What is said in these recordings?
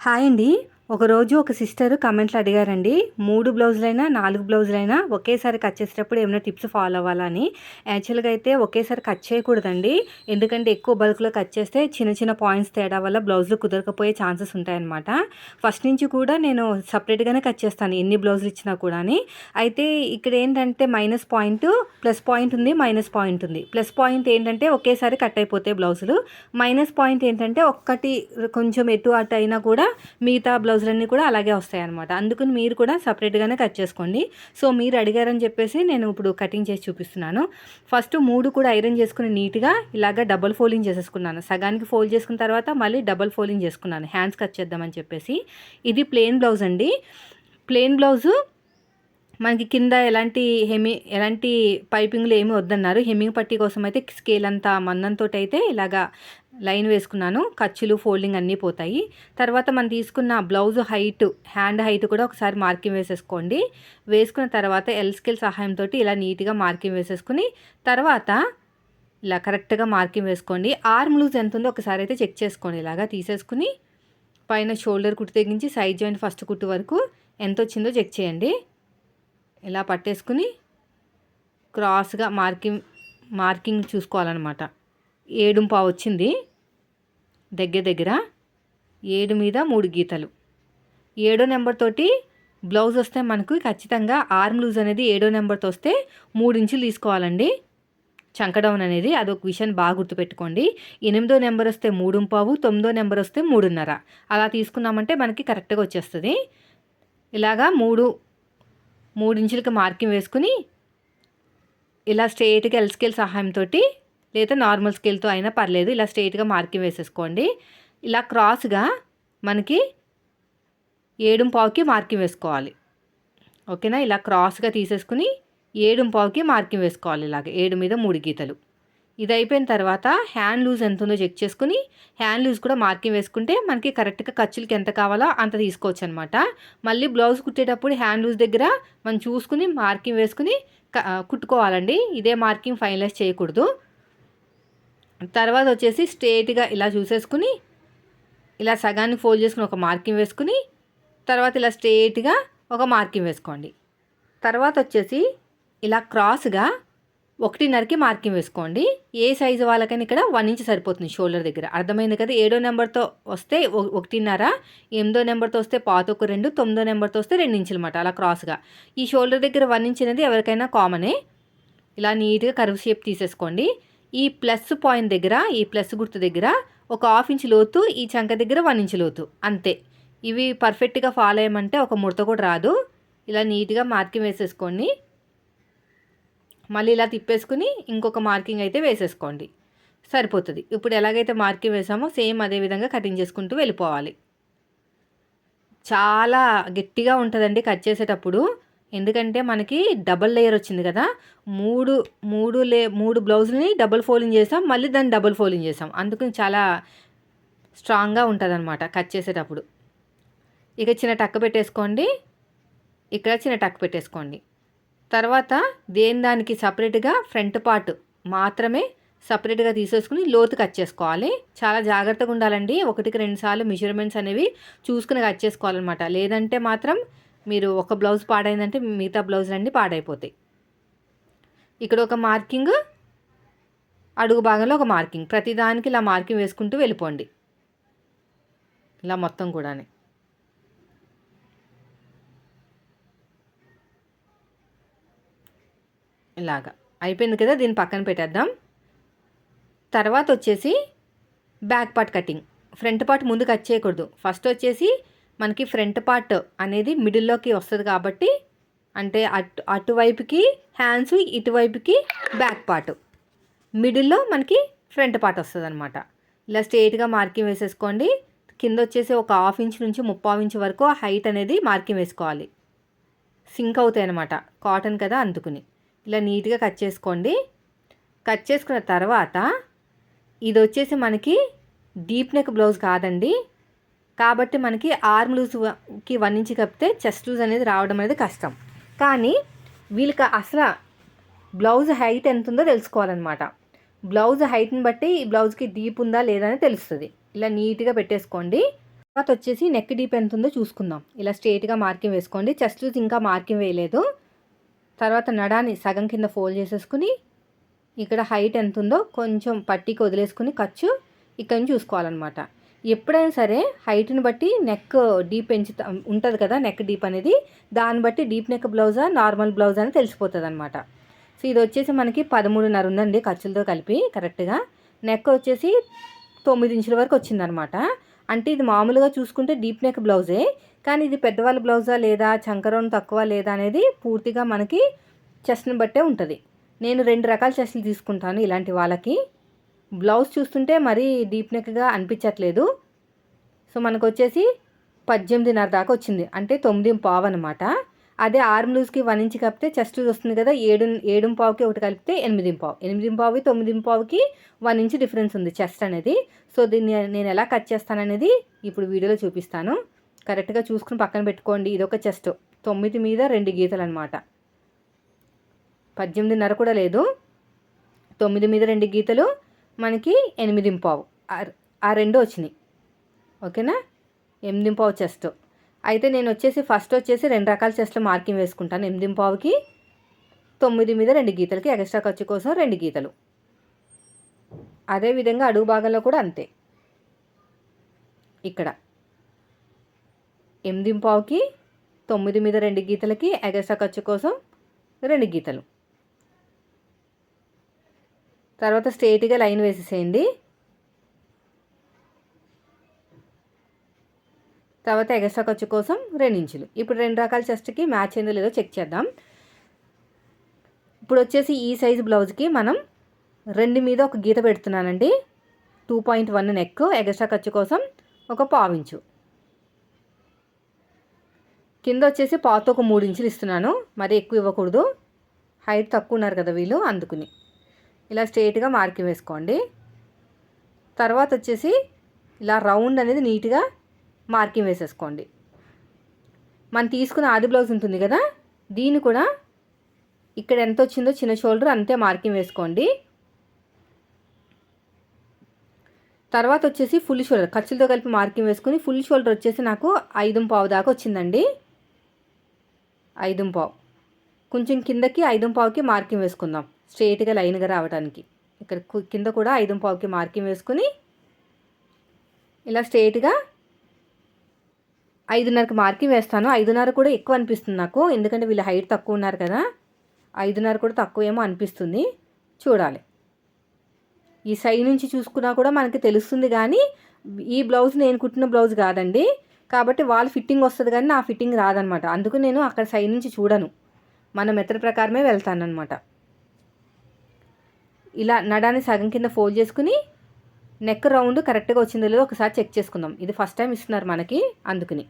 Hi అండి. ఒకరోజు ఒక సిస్టర్ కమెంట్లు అడిగారండి. మూడు బ్లౌజులైనా నాలుగు బ్లౌజులైనా ఒకేసారి కట్ చేసేటప్పుడు ఏమైనా టిప్స్ ఫాలో అవ్వాలని. యాక్చువల్గా అయితే ఒకేసారి కట్ చేయకూడదండి. ఎందుకంటే ఎక్కువ బల్క్లో కట్ చేస్తే చిన్న చిన్న పాయింట్స్ తేడా వల్ల బ్లౌజులు కుదరకపోయే ఛాన్సెస్ ఉంటాయన్నమాట. ఫస్ట్ నుంచి కూడా నేను సపరేట్గానే కట్ చేస్తాను ఎన్ని బ్లౌజులు ఇచ్చినా కూడా అయితే ఇక్కడ ఏంటంటే మైనస్ పాయింట్ ప్లస్ పాయింట్ ఉంది మైనస్ పాయింట్ ఉంది. ప్లస్ పాయింట్ ఏంటంటే ఒకేసారి కట్ అయిపోతాయి బ్లౌజులు. మైనస్ పాయింట్ ఏంటంటే ఒక్కటి కొంచెం ఎటు అటు అయినా కూడా మిగతా బ్లౌజ్ బ్లౌజులన్నీ కూడా అలాగే వస్తాయి అనమాట అందుకని మీరు కూడా సపరేట్గానే కట్ చేసుకోండి. సో మీరు అడిగారని చెప్పేసి నేను ఇప్పుడు కటింగ్ చేసి చూపిస్తున్నాను. ఫస్ట్ మూడు కూడా ఐరన్ చేసుకుని నీట్గా ఇలాగ డబల్ ఫోల్డింగ్ చేసేసుకున్నాను. సగానికి ఫోల్డ్ చేసుకున్న తర్వాత మళ్ళీ డబల్ ఫోల్డింగ్ చేసుకున్నాను. హ్యాండ్స్ కట్ చేద్దామని చెప్పేసి. ఇది ప్లెయిన్ బ్లౌజ్ అండి. ప్లెయిన్ బ్లౌజు మనకి కింద ఎలాంటి హెమి ఎలాంటి పైపింగ్లు ఏమి వద్దన్నారు. హెమ్మింగ్ పట్టీ కోసం అయితే స్కేల్ అంతా మందంతో అయితే ఇలాగా లైన్ వేసుకున్నాను. ఖర్చులు ఫోల్డింగ్ అన్నీ పోతాయి. తర్వాత మనం తీసుకున్న బ్లౌజ్ హైట్ హ్యాండ్ హైట్ కూడా ఒకసారి మార్కింగ్ వేసేసుకోండి. వేసుకున్న తర్వాత ఎల్ స్కేల్ సహాయంతో ఇలా నీట్గా మార్కింగ్ వేసేసుకుని తర్వాత ఇలా కరెక్ట్గా మార్కింగ్ వేసుకోండి. ఆర్మ్ లూజ్ ఎంత ఉందో ఒకసారి అయితే చెక్ చేసుకోండి. ఇలాగా తీసేసుకుని పైన షోల్డర్ కుట్టు తెగించి సైడ్ జాయింట్ ఫస్ట్ కుట్టు వరకు ఎంత వచ్చిందో చెక్ చేయండి. ఇలా పట్టేసుకుని క్రాస్గా మార్కింగ్ మార్కింగ్ చూసుకోవాలన్నమాట. ఏడుంపా వచ్చింది. దగ్గర దగ్గర ఏడు మీద మూడు గీతలు. ఏడో నెంబర్ తోటి బ్లౌజ్ వస్తే మనకు ఖచ్చితంగా ఆర్మ్ లూజ్ అనేది ఏడో నెంబర్తో వస్తే మూడు ఇంచులు తీసుకోవాలండి. చంకడౌన్ అనేది అదొక విషయాన్ని బాగా గుర్తుపెట్టుకోండి. ఎనిమిదో నెంబర్ వస్తే మూడు పావు తొమ్మిదో నెంబర్ వస్తే మూడున్నర. అలా తీసుకున్నామంటే మనకి కరెక్ట్గా వచ్చేస్తుంది. ఇలాగా మూడు మూడు ఇంచులకి మార్కింగ్ వేసుకుని ఇలా స్ట్రేట్గా ఎల్స్కేల్ సహాయంతో లేదా నార్మల్ స్కేల్తో అయినా పర్లేదు. ఇలా స్ట్రైట్గా మార్కింగ్ వేసేసుకోండి. ఇలా క్రాస్గా మనకి ఏడుంపావుకి మార్కింగ్ వేసుకోవాలి. ఓకేనా ఇలా క్రాస్గా తీసేసుకుని ఏడుంపావుకి మార్కింగ్ వేసుకోవాలి ఇలాగ. ఏడు మీద మూడు గీతలు. ఇది అయిపోయిన తర్వాత హ్యాండ్ లూజ్ ఎంత ఉందో చెక్ చేసుకుని హ్యాండ్ లూజ్ కూడా మార్కింగ్ వేసుకుంటే మనకి కరెక్ట్గా ఖర్చులకి ఎంత కావాలో అంత తీసుకోవచ్చు అనమాట మళ్ళీ బ్లౌజ్ కుట్టేటప్పుడు హ్యాండ్ లూజ్ దగ్గర మనం చూసుకుని మార్కింగ్ వేసుకుని కుట్టుకోవాలండి. ఇదే మార్కింగ్ ఫైనలైజ్ చేయకూడదు. తర్వాత వచ్చేసి స్ట్రేట్గా ఇలా చూసేసుకుని ఇలా సగాన్ని ఫోల్డ్ చేసుకుని ఒక మార్కింగ్ వేసుకుని తర్వాత ఇలా స్ట్రేట్గా ఒక మార్కింగ్ వేసుకోండి. తర్వాత వచ్చేసి ఇలా క్రాస్గా ఒకటిన్నరకి మార్కింగ్ వేసుకోండి. ఏ సైజు వాళ్ళకైనా ఇక్కడ వన్ ఇంచ్ సరిపోతుంది షోల్డర్ దగ్గర. అర్థమైంది కదా? ఏడో నెంబర్తో వస్తే ఒకటిన్నర ఎనిమిదో నెంబర్తో వస్తే పాతొక రెండు తొమ్మిదో నెంబర్తో వస్తే రెండు ఇంచులు అనమాట అలా క్రాస్గా. ఈ షోల్డర్ దగ్గర వన్ ఇంచ్ అనేది ఎవరికైనా కామనే ఇలా నీట్గా కర్వ్ షేప్ తీసేసుకోండి. ఈ ప్లస్ పాయింట్ దగ్గర ఈ ప్లస్ గుర్తు దగ్గర ఒక హాఫ్ ఇంచ్ లోతు ఈ చంక దగ్గర వన్ ఇంచ్ లోతు. అంతే. ఇవి పర్ఫెక్ట్గా ఫాలో అయ్యమంటే ఒక ముడత కూడా రాదు. ఇలా నీట్గా మార్కింగ్ వేసేసుకోండి. మళ్ళీ ఇలా తిప్పేసుకుని ఇంకొక మార్కింగ్ అయితే వేసేసుకోండి. సరిపోతుంది. ఇప్పుడు ఎలాగైతే మార్కింగ్ వేసామో సేమ్ అదే విధంగా కటింగ్ చేసుకుంటూ వెళ్ళిపోవాలి. చాలా గట్టిగా ఉంటుందండి కట్ చేసేటప్పుడు. ఎందుకంటే మనకి డబల్ లేయర్ వచ్చింది కదా మూడు మూడు లే మూడు బ్లౌజులని డబుల్ ఫోల్డింగ్ చేసాం మళ్ళీ దాన్ని డబుల్ ఫోల్డింగ్ చేసాం. అందుకని చాలా స్ట్రాంగ్గా ఉంటుంది అనమాట కట్ చేసేటప్పుడు. ఇక చిన్న టక్ పెట్టేసుకోండి. ఇక్కడ చిన్న టక్ పెట్టేసుకోండి. తర్వాత దేని దానికి సపరేట్గా ఫ్రంట్ పార్ట్ మాత్రమే సపరేట్గా తీసేసుకుని లోతు కట్ చేసుకోవాలి. చాలా జాగ్రత్తగా ఉండాలండి. ఒకటికి రెండుసార్లు మెజర్మెంట్స్ అనేవి చూసుకుని కట్ చేసుకోవాలన్నమాట. లేదంటే మాత్రం మీరు ఒక బ్లౌజ్ పాడైందంటే మిగతా బ్లౌజులన్నీ పాడైపోతాయి. ఇక్కడ ఒక మార్కింగ్ అడుగు భాగంలో ఒక మార్కింగ్. ప్రతిదానికి ఇలా మార్కింగ్ వేసుకుంటూ వెళ్ళిపోండి. ఇలా మొత్తం కూడా ఇలాగా. అయిపోయింది కదా దీన్ని పక్కన పెట్టేద్దాం. తర్వాత వచ్చేసి back part cutting. Front part ముందు కట్ చేయకూడదు. ఫస్ట్ వచ్చేసి మనకి ఫ్రంట్ పార్ట్ అనేది మిడిల్లోకి వస్తుంది కాబట్టి అంటే అటు అటువైపుకి హ్యాండ్స్ ఇటువైపుకి బ్యాక్ పార్ట్. మిడిల్లో మనకి ఫ్రంట్ పార్ట్ వస్తుంది అనమాట ఇలా స్ట్రేట్గా మార్కింగ్ వేసేసుకోండి. కింద వచ్చేసి ఒక హాఫ్ ఇంచ్ నుంచి ముప్పావు ఇంచ్ వరకు హైట్ అనేది మార్కింగ్ వేసుకోవాలి. సింక్ అవుతాయి అనమాట కాటన్ కదా అందుకుని. ఇలా నీట్గా కట్ చేసుకోండి. కట్ చేసుకున్న తర్వాత ఇది వచ్చేసి మనకి డీప్ నెక్ బ్లౌజ్ కాదండి. కాబట్టి మనకి ఆర్మ్ లూజ్కి వన్ ఇంచ్ కప్పితే చెస్ట్ లూజ్ అనేది రావడం అనేది కష్టం. కానీ వీళ్ళకి అసలు బ్లౌజ్ హైట్ ఎంత ఉందో తెలుసుకోవాలన్నమాట. బ్లౌజ్ హైట్ని బట్టి ఈ బ్లౌజ్కి డీప్ ఉందా లేదా అని తెలుస్తుంది. ఇలా నీట్గా పెట్టేసుకోండి. తర్వాత వచ్చేసి నెక్ డీప్ ఎంత ఉందో చూసుకుందాం. ఇలా స్ట్రేట్గా మార్కింగ్ వేసుకోండి. చెస్ట్ లూజ్ ఇంకా మార్కింగ్ వేయలేదు. తర్వాత నడాన్ని సగం కింద ఫోల్డ్ చేసేసుకుని ఇక్కడ హైట్ ఎంత ఉందో కొంచెం పట్టీకి వదిలేసుకుని ఖర్చు ఇక్కడ నుంచి చూసుకోవాలన్నమాట. ఎప్పుడైనా సరే హైట్ని బట్టి నెక్ డీప్ పెంచుతా ఉంటుంది కదా నెక్ డీప్ అనేది. దాన్ని బట్టి డీప్ నెక్ బ్లౌజా నార్మల్ బ్లౌజ్ అని తెలిసిపోతుంది అనమాట సో ఇది వచ్చేసి మనకి పదమూడున్నర ఉందండి ఖర్చులతో కలిపి కరెక్ట్గా. నెక్ వచ్చేసి తొమ్మిది ఇంచుల వరకు వచ్చిందనమాట అంటే ఇది మామూలుగా చూసుకుంటే డీప్ నెక్ బ్లౌజే. కానీ ఇది పెద్దవాళ్ళ బ్లౌజా లేదా చంకరోన్ తక్కువ లేదా అనేది పూర్తిగా మనకి చెస్ట్ని బట్టే ఉంటుంది. నేను రెండు రకాల చెస్ట్లు తీసుకుంటాను ఇలాంటి వాళ్ళకి. బ్లౌజ్ చూస్తుంటే మరీ డీప్ నెక్గా అనిపించట్లేదు. సో మనకు వచ్చేసి పద్దెనిమిదిన్నర దాకా వచ్చింది. అంటే తొమ్మిది పావు అనమాట అదే ఆర్మ్ లూజ్కి వన్ ఇంచ్ కప్పితే చెస్ట్ లూజ్ వస్తుంది కదా ఏడు ఏడు పావుకి ఒకటి కలిపితే ఎనిమిది పావు. ఎనిమిది పావు తొమ్మిది పావుకి వన్ ఇంచ్ డిఫరెన్స్ ఉంది చెస్ట్ అనేది. సో దీన్ని నేను ఎలా కట్ చేస్తాననేది ఇప్పుడు వీడియోలో చూపిస్తాను. కరెక్ట్గా చూసుకుని పక్కన పెట్టుకోండి. ఇదొక చెస్ట్. తొమ్మిది మీద రెండు గీతలు అనమాట పద్దెనిమిదిన్నర కూడా లేదు. తొమ్మిది మీద రెండు గీతలు. మనకి ఎనిమిది పావు. ఆ రెండు వచ్చినాయి. ఓకేనా? ఎనిమిది పావు చెస్ట్. అయితే నేను వచ్చేసి ఫస్ట్ వచ్చేసి రెండు రకాల చెస్ట్లో మార్కింగ్ వేసుకుంటాను. ఎనిమిది పావుకి తొమ్మిది మీద రెండు గీతలకి ఎక్స్ట్రా ఖర్చు కోసం రెండు గీతలు. అదేవిధంగా అడుగు భాగంలో కూడా అంతే. ఇక్కడ ఎనిమిది పావుకి తొమ్మిది మీద రెండు గీతలకి ఎగస్ట్రా ఖర్చు కోసం రెండు గీతలు. తర్వాత స్ట్రైట్గా లైన్ వేసేసేయండి. తర్వాత ఎగస్ట్రా ఖర్చు కోసం రెండు ఇంచులు. ఇప్పుడు రెండు రకాల చెస్ట్కి మ్యాచ్ అయిందో లేదో చెక్ చేద్దాం. ఇప్పుడు వచ్చేసి ఈ సైజు బ్లౌజ్కి మనం రెండు మీద ఒక గీత పెడుతున్నానండి. Two point one neck extra ఖర్చు కోసం ఒక పావించు కింద వచ్చేసి పాత ఒక మూడు ఇంచులు ఇస్తున్నాను. మరి ఎక్కువ ఇవ్వకూడదు. హైట్ తక్కువ ఉన్నారు కదా వీళ్ళు అందుకుని. ఇలా స్ట్రైట్గా మార్కింగ్ వేసుకోండి. తర్వాత వచ్చేసి ఇలా రౌండ్ అనేది నీట్గా మార్కింగ్ వేసేసుకోండి. మనం తీసుకున్న ఆది బ్లౌజ్ ఉంటుంది కదా దీన్ని కూడా ఇక్కడ ఎంత వచ్చిందో చిన్న షోల్డర్ అంతే మార్కింగ్ వేసుకోండి. తర్వాత వచ్చేసి ఫుల్ షోల్డర్ ఖర్చులతో కలిపి మార్కింగ్ వేసుకుని ఫుల్ షోల్డర్ వచ్చేసి నాకు ఐదు పావు దాకా వచ్చిందండి. ఐదు పావు. కొంచెం కిందకి ఐదు పావుకి మార్కింగ్ వేసుకుందాం. స్ట్రేట్గా లైన్గా రావడానికి ఇక్కడ కింద కూడా ఐదు పావుకి మార్కింగ్ వేసుకుని ఇలా స్ట్రేట్గా ఐదున్నరకి మార్కింగ్ వేస్తాను. ఐదున్నర కూడా ఎక్కువ అనిపిస్తుంది నాకు. ఎందుకంటే వీళ్ళు హైట్ తక్కువ ఉన్నారు కదా. ఐదున్నర కూడా తక్కువ ఏమో అనిపిస్తుంది. చూడాలి. ఈ సైడ్ నుంచి చూసుకున్నా కూడా మనకి తెలుస్తుంది కానీ ఈ బ్లౌజ్ నేను కుట్టిన బ్లౌజ్ కాదండి. కాబట్టి వాళ్ళ ఫిట్టింగ్ వస్తుంది కానీ నా ఫిట్టింగ్ రాదనమాట. అందుకు నేను అక్కడ సైడ్ నుంచి చూడను. మన మెథడ్ ప్రకారమే వెళ్తానమాట ఇలా నడాన్ని సగం కింద ఫోల్డ్ చేసుకుని నెక్ రౌండ్ కరెక్ట్గా వచ్చిందో లేదో ఒకసారి చెక్ చేసుకుందాం. ఇది ఫస్ట్ టైం ఇస్తున్నారు మనకి అందుకని.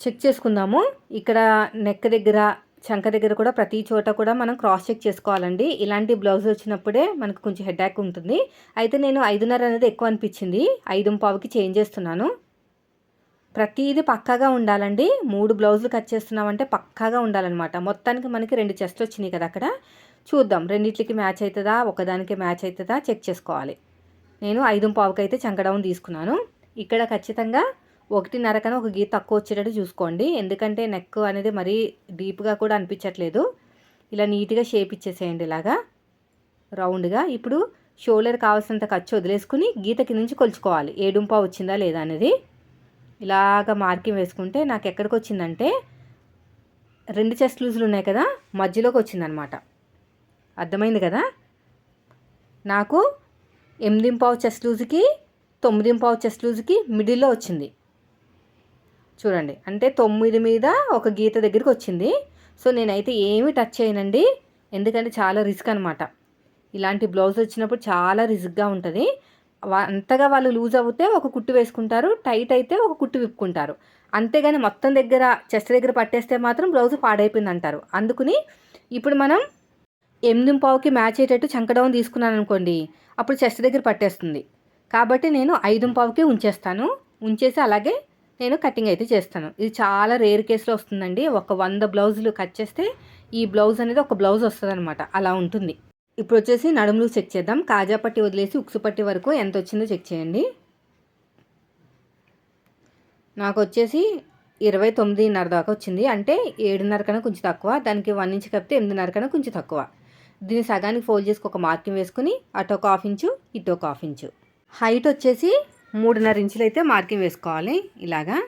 చెక్ చేసుకుందాము. ఇక్కడ నెక్ దగ్గర చంక దగ్గర కూడా ప్రతి చోట కూడా మనం క్రాస్ చెక్ చేసుకోవాలండి. ఇలాంటి బ్లౌజ్ వచ్చినప్పుడే మనకు కొంచెం హెడ్ ఉంటుంది. అయితే నేను ఐదున్నర అనేది ఎక్కువ అనిపించింది. ఐదు పావుకి చేంజ్ చేస్తున్నాను. ప్రతిదీ పక్కాగా ఉండాలండి. మూడు బ్లౌజులు కట్ చేస్తున్నామంటే పక్కాగా ఉండాలన్నమాట. మొత్తానికి మనకి రెండు చెస్ట్ వచ్చినాయి కదా అక్కడ. చూద్దాం. రెండింటికి మ్యాచ్ అవుతుందా ఒకదానికి మ్యాచ్ అవుతుందా చెక్ చేసుకోవాలి. నేను ఐదు పావుకి అయితే చంకడౌన్ తీసుకున్నాను. ఇక్కడ ఖచ్చితంగా ఒకటిన్నర కన్నా ఒక గీత తక్కువ వచ్చేటట్టు చూసుకోండి. ఎందుకంటే నెక్ అనేది మరీ డీప్గా కూడా అనిపించట్లేదు. ఇలా నీట్గా షేప్ ఇచ్చేసేయండి ఇలాగా. రౌండ్గా. ఇప్పుడు షోల్డర్ కావాల్సినంత ఖర్చు వదిలేసుకుని గీతకి నుంచి కొలుచుకోవాలి. ఏడుంపా వచ్చిందా లేదా అనేది. ఇలాగ మార్కింగ్ వేసుకుంటే నాకు ఎక్కడికి వచ్చిందంటే రెండు చెస్ట్ లూజులు ఉన్నాయి కదా మధ్యలోకి వచ్చిందనమాట. అర్థమైంది కదా? నాకు ఎనిమిది పావు చెస్ట్ లూజ్కి తొమ్మిది పావు చెస్ట్ లూజ్కి మిడిల్లో వచ్చింది. చూడండి అంటే తొమ్మిది మీద ఒక గీత దగ్గరికి వచ్చింది. సో నేనైతే ఏమి టచ్ చేయనండి. ఎందుకంటే చాలా రిస్క్ అనమాట ఇలాంటి బ్లౌజ్ వచ్చినప్పుడు చాలా రిస్క్గా ఉంటుంది. అంతగా వాళ్ళు లూజ్ అవుతే ఒక కుట్టు వేసుకుంటారు టైట్ అయితే ఒక కుట్టు విప్పుకుంటారు. అంతేగాని మొత్తం దగ్గర చెస్ట్ దగ్గర పట్టేస్తే మాత్రం బ్లౌజ్ పాడైపోయింది అంటారు అందుకుని ఇప్పుడు మనం ఎనిమిది పావుకి మ్యాచ్ అయ్యేటట్టు చంకడౌన్ తీసుకున్నాను అనుకోండి అప్పుడు చెస్ట్ దగ్గర పట్టేస్తుంది. కాబట్టి నేను ఐదు పావుకి ఉంచేస్తాను. ఉంచేసి అలాగే నేను కటింగ్ అయితే చేస్తాను. ఇది చాలా రేర్ కేసులో వస్తుందండి. ఒక వంద బ్లౌజులు కట్ చేస్తే ఈ బ్లౌజ్ అనేది ఒక బ్లౌజ్ వస్తుంది అలా ఉంటుంది. ఇప్పుడు వచ్చేసి నడుములు చెక్ చేద్దాం. కాజా పట్టి వదిలేసి ఉక్సు పట్టి వరకు ఎంత వచ్చిందో చెక్ చేయండి. నాకు వచ్చేసి ఇరవై తొమ్మిదిన్నర దాకా వచ్చింది. అంటే ఏడున్నర కన్నా కొంచెం తక్కువ. దానికి వన్ ఇంచ్ కప్పితే ఎనిమిదిన్నర కన్నా కొంచెం తక్కువ. దీన్ని సగానికి ఫోల్డ్ చేసుకు ఒక మార్కింగ్ వేసుకుని అటు ఒక హాఫ్ ఇంచు ఇటు ఒక హాఫ్ ఇంచు. హైట్ వచ్చేసి మూడున్నర ఇంచులు అయితే మార్కింగ్ వేసుకోవాలి ఇలాగా.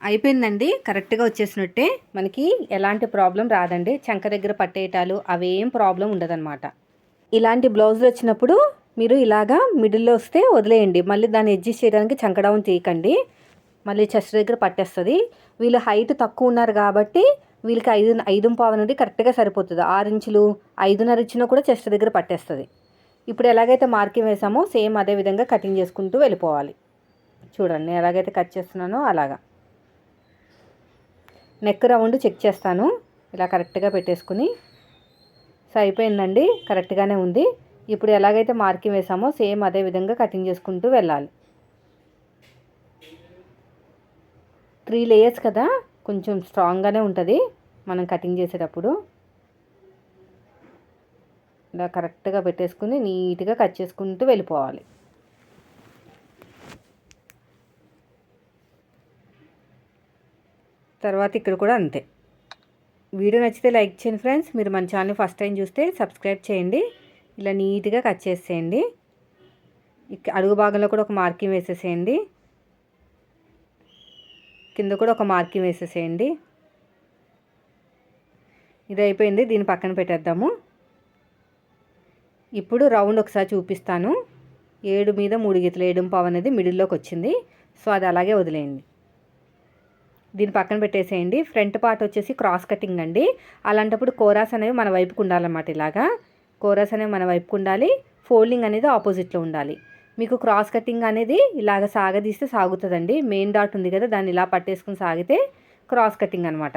అయిపోయిందండి కరెక్ట్గా వచ్చేసినట్టే. మనకి ఎలాంటి ప్రాబ్లం రాదండి చంక దగ్గర పట్టేయటాలు అవేం ప్రాబ్లం ఉండదన్నమాట. ఇలాంటి బ్లౌజులు వచ్చినప్పుడు మీరు ఇలాగా మిడిల్లో వస్తే వదిలేయండి మళ్ళీ దాన్ని అడ్జస్ట్ చేయడానికి చంక డౌన్ తీయకండి. మళ్ళీ చెస్ట్ దగ్గర పట్టేస్తుంది. వీళ్ళు హైట్ తక్కువ ఉన్నారు కాబట్టి వీళ్ళకి ఐదు ఐదు పావు అనేది కరెక్ట్గా సరిపోతుంది. ఆరు ఇంచులు ఐదున్నర ఇచ్చినా కూడా చెస్ట్ దగ్గర పట్టేస్తుంది. ఇప్పుడు ఎలాగైతే మార్కింగ్ వేసామో సేమ్ అదే విధంగా కటింగ్ చేసుకుంటూ వెళ్ళిపోవాలి. చూడండి ఎలాగైతే కట్ చేస్తున్నానో అలాగా. నెక్ రౌండ్ చెక్ చేస్తాను. ఇలా కరెక్ట్గా పెట్టేసుకుని. సో అయిపోయిందండి. కరెక్ట్గానే ఉంది. ఇప్పుడు ఎలాగైతే మార్కింగ్ వేసామో సేమ్ అదే విధంగా కటింగ్ చేసుకుంటూ వెళ్ళాలి. త్రీ లేయర్స్ కదా? కొంచెం స్ట్రాంగ్గానే ఉంటుంది మనం కటింగ్ చేసేటప్పుడు. ఇలా కరెక్ట్గా పెట్టేసుకుని నీట్గా కట్ చేసుకుంటూ వెళ్ళిపోవాలి. తర్వాత ఇక్కడ కూడా అంతే. వీడియో నచ్చితే లైక్ చేయండి ఫ్రెండ్స్. మీరు మన ఛానల్ ఫస్ట్ టైం చూస్తే సబ్స్క్రైబ్ చేయండి. ఇలా నీట్గా కట్ చేసేయండి. అడుగు భాగంలో కూడా ఒక మార్కింగ్ వేసేసేయండి. కింద కూడా ఒక మార్కింగ్ వేసేసేయండి. ఇది అయిపోయింది దీన్ని పక్కన పెట్టేద్దాము. ఇప్పుడు రౌండ్ ఒకసారి చూపిస్తాను. ఏడు మీద మూడు గీతలు ఏడు పావు అనేది మిడిల్లోకి వచ్చింది. సో అది అలాగే వదిలేయండి. దీన్ని పక్కన పెట్టేసేయండి. ఫ్రంట్ పార్ట్ వచ్చేసి క్రాస్ కటింగ్ అండి. అలాంటప్పుడు కోరాస్ అనేవి మన వైపుకు ఉండాలన్నమాట ఇలాగా. కోరాస్ అనేవి మన వైపుకు ఉండాలి. ఫోల్డింగ్ అనేది ఆపోజిట్లో ఉండాలి. మీకు క్రాస్ కటింగ్ అనేది ఇలాగ సాగదీస్తే సాగుతుందండి. మెయిన్ డాట్ ఉంది కదా దాన్ని ఇలా పట్టేసుకుని సాగితే క్రాస్ కటింగ్ అనమాట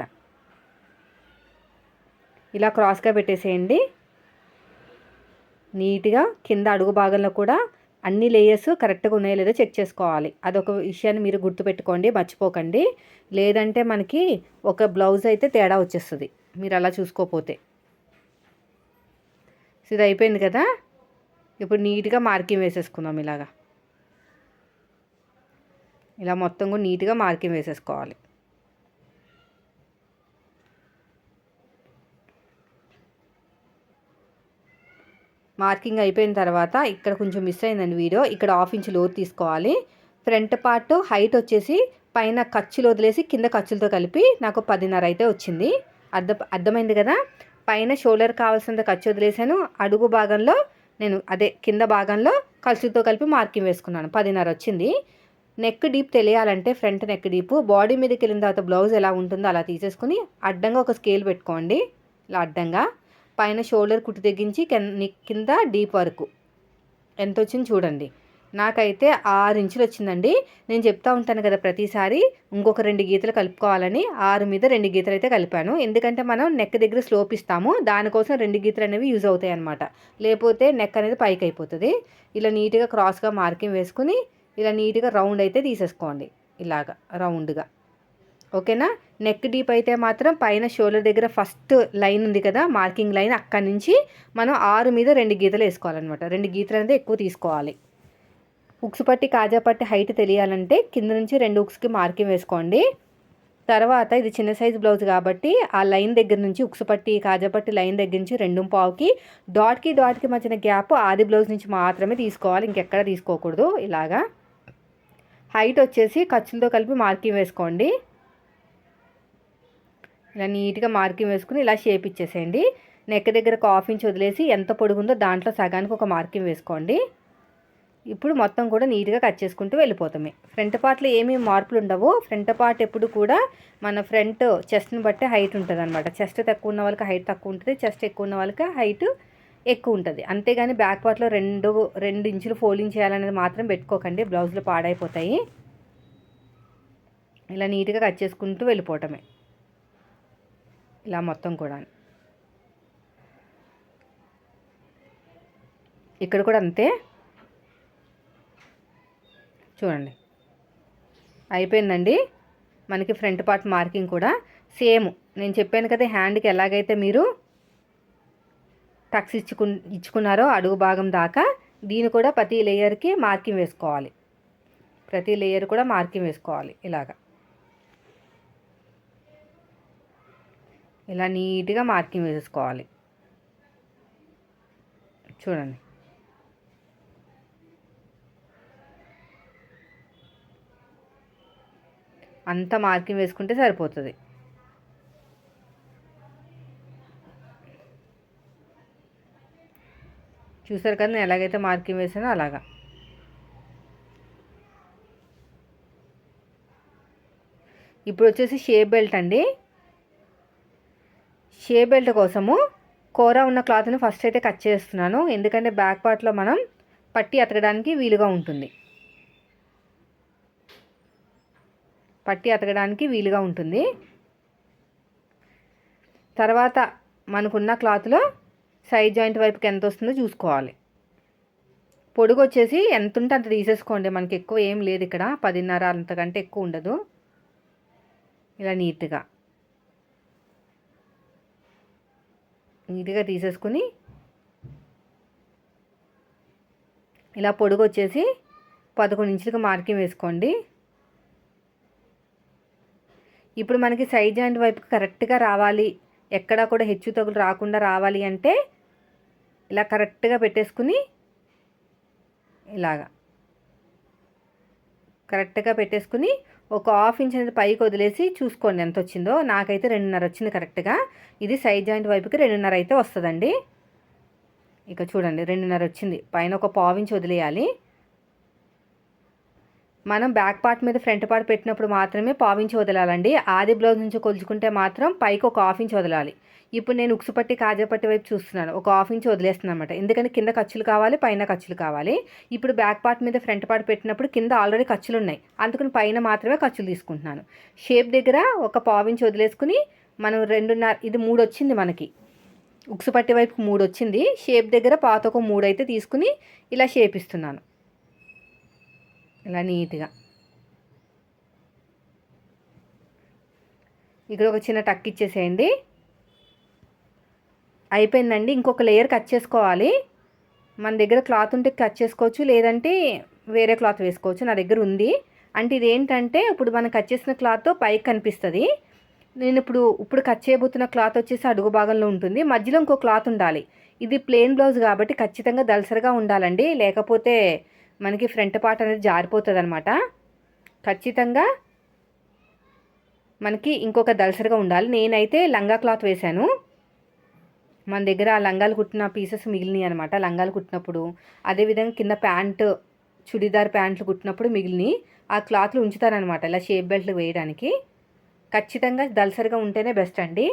ఇలా క్రాస్గా పెట్టేసేయండి. నీట్గా కింద అడుగు భాగంలో కూడా అన్ని లేయర్స్ కరెక్ట్గా ఉన్నాయో లేదో చెక్ చేసుకోవాలి. అదొక విషయాన్ని మీరు గుర్తుపెట్టుకోండి మర్చిపోకండి. లేదంటే మనకి ఒక బ్లౌజ్ అయితే తేడా వచ్చేస్తుంది. మీరు అలా చూసుకోపోతే. ఇది అయిపోయింది కదా? ఇప్పుడు నీట్గా మార్కింగ్ వేసేసుకుందాం ఇలాగా. ఇలా మొత్తం కూడా నీట్గా మార్కింగ్ వేసేసుకోవాలి. మార్కింగ్ అయిపోయిన తర్వాత ఇక్కడ కొంచెం మిస్ అయిందండి వీడియో. ఇక్కడ హాఫ్ ఇంచ్ లోతు తీసుకోవాలి. ఫ్రంట్ పార్ట్ హైట్ వచ్చేసి పైన ఖర్చులు వదిలేసి కింద ఖర్చులతో కలిపి నాకు పదిన్నర అయితే వచ్చింది. అర్థ అర్థమైంది కదా? పైన షోల్డర్ కావాల్సినంత ఖర్చు వదిలేసాను. అడుగు భాగంలో నేను అదే కింద భాగంలో ఖర్చులతో కలిపి మార్కింగ్ వేసుకున్నాను. పదిన్నర వచ్చింది. నెక్ డీప్ తెలియాలంటే ఫ్రంట్ నెక్ డీప్. బాడీ మీదకి వెళ్ళిన తర్వాత బ్లౌజ్ ఎలా ఉంటుందో అలా తీసేసుకుని అడ్డంగా ఒక స్కేల్ పెట్టుకోండి. ఇలా అడ్డంగా. పైన షోల్డర్ కుట్టి తెగించి కింద డీప్ వరకు. ఎంత వచ్చింది చూడండి. నాకైతే ఆరు ఇంచులు వచ్చిందండి. నేను చెప్తా ఉంటాను కదా ప్రతిసారి ఇంకొక రెండు గీతలు కలుపుకోవాలని. ఆరు మీద రెండు గీతలు అయితే కలిపాను. ఎందుకంటే మనం నెక్ దగ్గర స్లోప్ ఇస్తాము. దానికోసం రెండు గీతలు అనేవి యూజ్ అవుతాయి అనమాట లేకపోతే నెక్ అనేది పైకి అయిపోతుంది. ఇలా నీట్గా క్రాస్గా మార్కింగ్ వేసుకుని ఇలా నీట్గా రౌండ్ అయితే తీసేసుకోండి. ఇలాగా రౌండ్గా. ఓకేనా? నెక్ డీప్ అయితే మాత్రం పైన షోల్డర్ దగ్గర ఫస్ట్ లైన్ ఉంది కదా మార్కింగ్ లైన్ అక్కడి నుంచి మనం ఆరు మీద రెండు గీతలు వేసుకోవాలన్నమాట. రెండు గీతలు అనేది ఎక్కువ తీసుకోవాలి. ఉక్స్ పట్టి కాజా పట్టి హైట్ తెలియాలంటే కింద నుంచి రెండు ఉక్స్కి మార్కింగ్ వేసుకోండి. తర్వాత ఇది చిన్న సైజ్ బ్లౌజ్ కాబట్టి ఆ లైన్ దగ్గర నుంచి ఉక్స్ పట్టి కాజాపట్టి లైన్ దగ్గర నుంచి రెండు పావుకి డాట్కి డాట్కి మధ్యన గ్యాప్ ఆది బ్లౌజ్ నుంచి మాత్రమే తీసుకోవాలి. ఇంకెక్కడ తీసుకోకూడదు ఇలాగా. హైట్ వచ్చేసి ఖర్చులతో కలిపి మార్కింగ్ వేసుకోండి. ఇలా నీట్గా మార్కింగ్ వేసుకుని ఇలా షేప్ ఇచ్చేసేయండి. నెక్ దగ్గర ఒక హాఫ్ ఇంచ్ వదిలేసి ఎంత పొడుగుందో దాంట్లో సగానికి ఒక మార్కింగ్ వేసుకోండి. ఇప్పుడు మొత్తం కూడా నీట్గా కట్ చేసుకుంటూ వెళ్ళిపోతామే. ఫ్రంట్ పార్ట్లో ఏమీ మార్పులు ఉండవు ఫ్రంట్ పార్ట్ ఎప్పుడు కూడా మన ఫ్రంట్ చెస్ట్ని బట్టి హైట్ ఉంటుంది అనమాట చెస్ట్ తక్కువ ఉన్న వాళ్ళకి హైట్ తక్కువ ఉంటుంది చెస్ట్ ఎక్కువ ఉన్న వాళ్ళకి హైట్ ఎక్కువ ఉంటుంది. అంతేగాని బ్యాక్ పార్ట్లో రెండు రెండు ఇంచులు ఫోల్డింగ్ చేయాలనేది మాత్రం పెట్టుకోకండి. బ్లౌజ్లో పాడైపోతాయి. ఇలా నీట్గా కట్ చేసుకుంటూ వెళ్ళిపోవటమే. ఇలా మొత్తం కూడా. ఇక్కడ కూడా అంతే. చూడండి. అయిపోయిందండి. మనకి ఫ్రంట్ పార్ట్ మార్కింగ్ కూడా సేమ్. నేను చెప్పాను కదా హ్యాండ్కి ఎలాగైతే మీరు టక్స్ ఇచ్చుకు ఇచ్చుకున్నారో అడుగు భాగం దాకా దీని కూడా ప్రతి లేయర్కి మార్కింగ్ వేసుకోవాలి. ప్రతి లేయర్ కూడా మార్కింగ్ వేసుకోవాలి ఇలాగా. ఇలా నీట్గా మార్కింగ్ వేసుకోవాలి. చూడండి. అంత మార్కింగ్ వేసుకుంటే సరిపోతుంది. చూసారు కదా నేను ఎలాగైతే మార్కింగ్ వేసానో అలాగా. ఇప్పుడు వచ్చేసి షేప్ బెల్ట్ అండి. షేప్ బెల్ట్ కోసము కూర ఉన్న క్లాత్ని ఫస్ట్ అయితే కట్ చేస్తున్నాను. ఎందుకంటే బ్యాక్ పార్ట్లో మనం పట్టి అతకడానికి వీలుగా ఉంటుంది. పట్టి అతకడానికి వీలుగా ఉంటుంది. తర్వాత మనకున్న క్లాత్లో సైడ్ జాయింట్ వైపుకి ఎంత వస్తుందో చూసుకోవాలి. పొడుగు వచ్చేసి ఎంత ఉంటే అంత తీసేసుకోండి. మనకి ఎక్కువ ఏం లేదు ఇక్కడ. పదిన్నర అంతకంటే ఎక్కువ ఉండదు. ఇలా నీట్గా. నీట్గా తీసేసుకుని ఇలా పొడుగు వచ్చేసి పదకొండు ఇంచులకు మార్కింగ్ వేసుకోండి. ఇప్పుడు మనకి సైడ్ జాయింట్ వైపు కరెక్ట్గా రావాలి. ఎక్కడా కూడా హెచ్చు తగులు రాకుండా రావాలి అంటే ఇలా కరెక్ట్గా పెట్టేసుకుని ఇలాగా. కరెక్ట్గా పెట్టేసుకుని ఒక హాఫ్ ఇంచ్ అనేది పైకి వదిలేసి చూసుకోండి ఎంత వచ్చిందో. నాకైతే రెండున్నర వచ్చింది కరెక్ట్గా. ఇది సైడ్ జాయింట్ వైపుకి రెండున్నర అయితే వస్తుందండి. ఇక చూడండి రెండున్నర వచ్చింది. పైన ఒక పావు ఇంచ్ వదిలేయాలి. మనం బ్యాక్ పార్ట్ మీద ఫ్రంట్ పార్ట్ పెట్టినప్పుడు మాత్రమే పావించి వదలాలండి. ఆది బ్లౌజ్ నుంచి కొలుచుకుంటే మాత్రం పైకి ఒక హాఫ్ ఇంచ్ వదలాలి. ఇప్పుడు నేను ఉక్సుపట్టి కాజాపట్టి వైపు చూస్తున్నాను. ఒక హాఫ్ ఇంచ్ వదిలేస్తున్నాను అనమాట ఎందుకంటే కింద ఖర్చులు కావాలి పైన ఖర్చులు కావాలి. ఇప్పుడు బ్యాక్ పార్ట్ మీద ఫ్రంట్ పార్ట్ పెట్టినప్పుడు కింద ఆల్రెడీ ఖర్చులు ఉన్నాయి. అందుకని పైన మాత్రమే ఖర్చులు తీసుకుంటున్నాను. షేప్ దగ్గర ఒక పావు ఇంచ్ వదిలేసుకుని మనం రెండున్నర ఇది మూడు వచ్చింది మనకి. ఉక్సుపట్టి వైపు మూడు వచ్చింది. షేప్ దగ్గర పాత ఒక మూడు అయితే తీసుకుని ఇలా షేప్ ఇస్తున్నాను. ఇలా నీట్గా. ఇక్కడ ఒక చిన్న టక్ ఇచ్చేసేయండి. అయిపోయిందండి. ఇంకొక లేయర్ కట్ చేసుకోవాలి. మన దగ్గర క్లాత్ ఉంటే కట్ చేసుకోవచ్చు. లేదంటే వేరే క్లాత్ వేసుకోవచ్చు. నా దగ్గర ఉంది. అంటే ఇదేంటంటే ఇప్పుడు మనం కట్ చేసిన క్లాత్ పైకి కనిపిస్తుంది. నేను ఇప్పుడు ఇప్పుడు కట్ చేయబోతున్న క్లాత్ వచ్చేసి అడుగు భాగంలో ఉంటుంది. మధ్యలో ఇంకో క్లాత్ ఉండాలి. ఇది ప్లెయిన్ బ్లౌజ్ కాబట్టి ఖచ్చితంగా దలసరిగా ఉండాలండి. లేకపోతే మనకి ఫ్రంట్ పార్ట్ అనేది జారిపోతుంది అనమాట ఖచ్చితంగా మనకి ఇంకొక దలసరిగా ఉండాలి. నేనైతే లంగా క్లాత్ వేశాను. మన దగ్గర ఆ లంగాలు కుట్టిన పీసెస్ మిగిలినాయి అనమాట లంగాలు కుట్టినప్పుడు అదేవిధంగా కింద ప్యాంటు చుడిదార్ ప్యాంట్లు కుట్టినప్పుడు మిగిలినాయి. ఆ క్లాత్లు ఉంచుతారనమాట ఇలా షేప్ బెల్ట్లు వేయడానికి. ఖచ్చితంగా దలసరిగా ఉంటేనే బెస్ట్ అండి.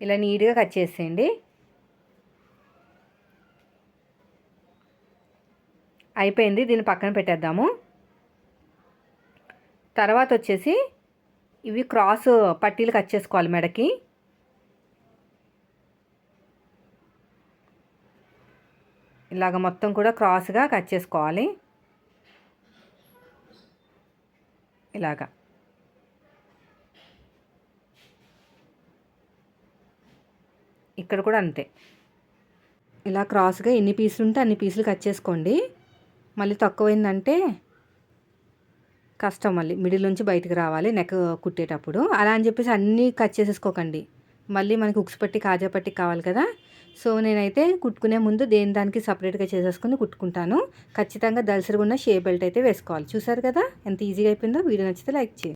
ఇలా నీట్గా కట్ చేసేయండి. అయిపోయింది. దీన్ని పక్కన పెట్టేద్దాము. తర్వాత వచ్చేసి ఇవి క్రాస్ పట్టీలు కట్ చేసుకోవాలి మెడకి. ఇలాగ మొత్తం కూడా క్రాస్గా కట్ చేసుకోవాలి. ఇలాగా. ఇక్కడ కూడా అంతే. ఇలా క్రాస్గా ఎన్ని పీసులు ఉంటే అన్ని పీసులు కట్ చేసుకోండి. మళ్ళీ తక్కువైందంటే కష్టం మళ్ళీ. మిడిల్ నుంచి బయటకు రావాలి నెక్ కుట్టేటప్పుడు. అలా అని చెప్పేసి అన్నీ కట్ చేసేసుకోకండి. మళ్ళీ మనకి ఉక్స్ పట్టి కాజా పట్టి కావాలి కదా. సో నేనైతే కుట్టుకునే ముందు దేని దానికి సపరేట్గా చేసేసుకుని కుట్టుకుంటాను. ఖచ్చితంగా దలసరిగా ఉన్న షే బెల్ట్ అయితే వేసుకోవాలి. చూసారు కదా? ఎంత ఈజీగా అయిపోయిందో? వీడియో నచ్చితే లైక్ చేయండి.